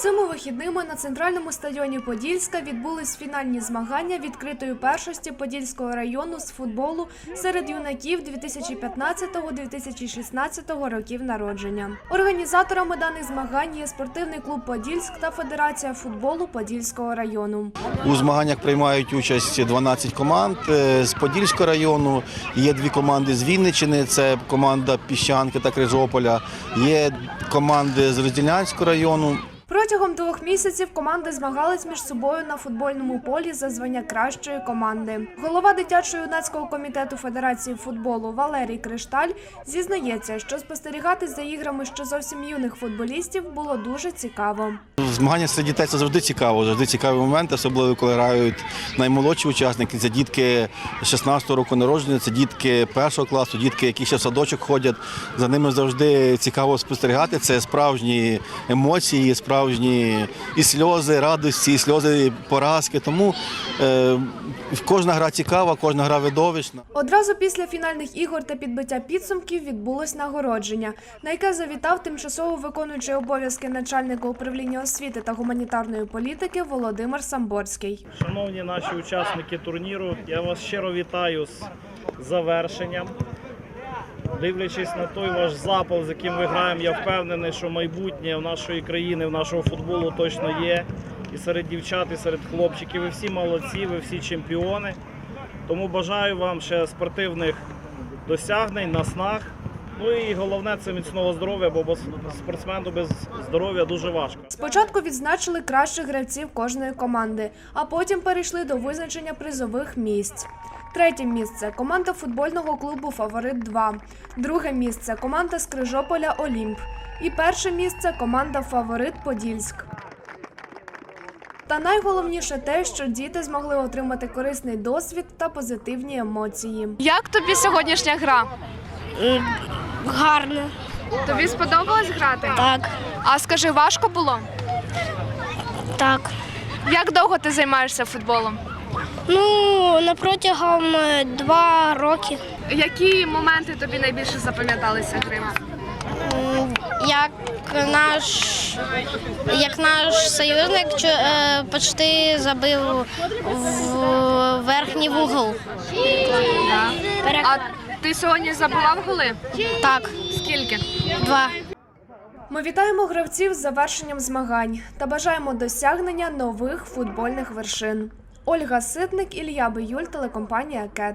Цими вихідними на центральному стадіоні Подільська відбулись фінальні змагання відкритої першості Подільського району з футболу серед юнаків 2015-2016 років народження. Організаторами даних змагань є спортивний клуб Подільськ та Федерація футболу Подільського району. У змаганнях приймають участь 12 команд е, з Подільського району. Є дві команди з Вінниччини, це команда Піщанки та Крижополя. Є команди з Розділянського району. Протягом двох місяців команди змагались між собою на футбольному полі за звання кращої команди. Голова дитячо-юнацького комітету Федерації футболу Валерій Кришталь зізнається, що спостерігати за іграми ще зовсім юних футболістів було дуже цікаво. Змагання серед дітей це завжди цікаво, завжди цікавий момент, особливо коли грають наймолодші учасники. Це дітки 16 року народження, це дітки першого класу, дітки, які ще в садочок ходять. За ними завжди цікаво спостерігати. Це справжні емоції, справжні і сльози, радості, і сльози поразки. Тому е, кожна гра цікава, кожна гра видовищна. Одразу після фінальних ігор та підбиття підсумків відбулось нагородження, на яке завітав тимчасово виконуючий обов'язки начальника управління освіти та гуманітарної політики Володимир Самборський. Шановні наші учасники турніру, я вас щиро вітаю з завершенням. Дивлячись на той ваш запал, з яким ви граємо, я впевнений, що майбутнє в нашої країни, в нашого футболу точно є. І серед дівчат, і серед хлопчиків. Ви всі молодці, ви всі чемпіони. Тому бажаю вам ще спортивних досягнень, наснаг. Ну і головне це міцного здоров'я, бо спортсмену без здоров'я дуже важко. Спочатку відзначили кращих гравців кожної команди, а потім перейшли до визначення призових місць. Третє місце команда футбольного клубу Фаворит 2 Друге місце команда з Крижополя Олімп. І перше місце команда Фаворит Подільськ. Та найголовніше те, що діти змогли отримати корисний досвід та позитивні емоції. Як тобі сьогоднішня гра? Гарно, Тобі сподобалось грати? так, А скажи, важко було? так. Як довго ти займаєшся футболом? Ну, на протягом е, два роки. Які моменти тобі найбільше запам'яталися гри? М, Як наш, як наш союзник е, почти забив в верхній вугол. А ти сьогодні забував голи? Так, Скільки? два. Ми вітаємо гравців з завершенням змагань та бажаємо досягнення нових футбольних вершин. Ольга Ситник, Ілля Биюль, телекомпанія Кет.